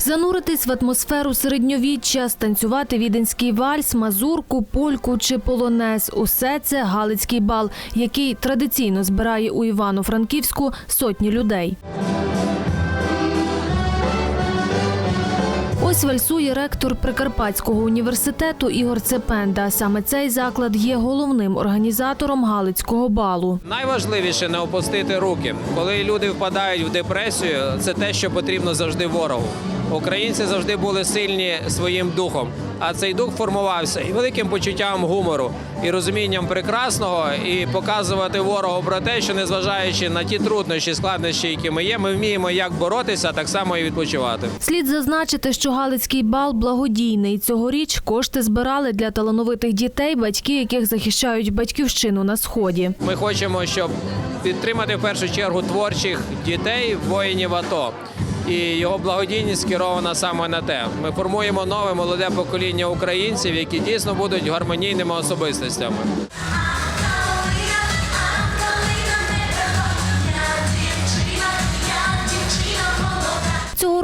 Зануритись в атмосферу середньовіччя, станцювати віденський вальс, мазурку, польку чи полонез – усе це Галицький бал, який традиційно збирає у Івано-Франківську сотні людей. Ось вальсує ректор Прикарпатського університету Ігор Цепенда. Саме цей заклад є головним організатором Галицького балу. Найважливіше не опустити руки. Коли люди впадають в депресію, це те, що потрібно завжди ворогу. Українці завжди були сильні своїм духом, а цей дух формувався і великим почуттям гумору, і розумінням прекрасного, і показувати ворогу про те, що незважаючи на ті труднощі, складнощі, які ми є, ми вміємо як боротися, так само і відпочивати. Слід зазначити, що Галицький бал благодійний. Цьогоріч кошти збирали для талановитих дітей, батьки яких захищають батьківщину на сході. Ми хочемо, щоб підтримати в першу чергу творчих дітей, воїнів АТО. І його благодійність скерована саме на те. Ми формуємо нове молоде покоління українців, які дійсно будуть гармонійними особистостями.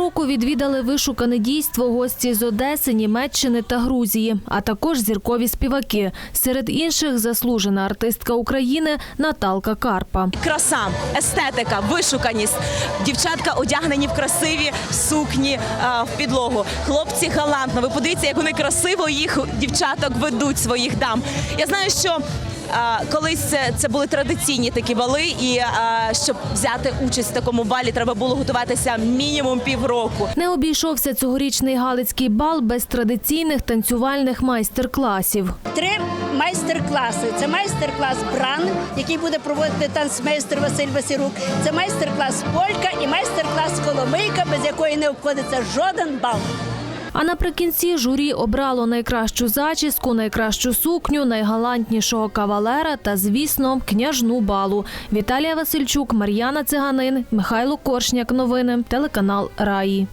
Року відвідали вишукане дійство гості з Одеси, Німеччини та Грузії, а також зіркові співаки. Серед інших заслужена артистка України Наталка Карпа. краса, естетика, вишуканість. Дівчатка одягнені в красиві сукні е, в підлогу. Хлопці галантно. Ви подивіться, як вони красиво їх дівчаток ведуть своїх дам. Я знаю, що. Колись це, це були традиційні такі бали, і е, щоб взяти участь в такому балі, треба було готуватися мінімум півроку. Не обійшовся цьогорічний Галицький бал без традиційних танцювальних майстер-класів. Три майстер-класи. Це майстер-клас Бран, який буде проводити танцмейстер Василь Васирук. Це майстер-клас Полька і майстер-клас Коломийка, без якої не обходиться жоден бал. А наприкінці журі обрало найкращу зачіску, найкращу сукню, найгалантнішого кавалера та, звісно, княжну балу. Віталія Васильчук, Мар'яна Циганин, Михайло Коршняк. Новини, телеканал Раї.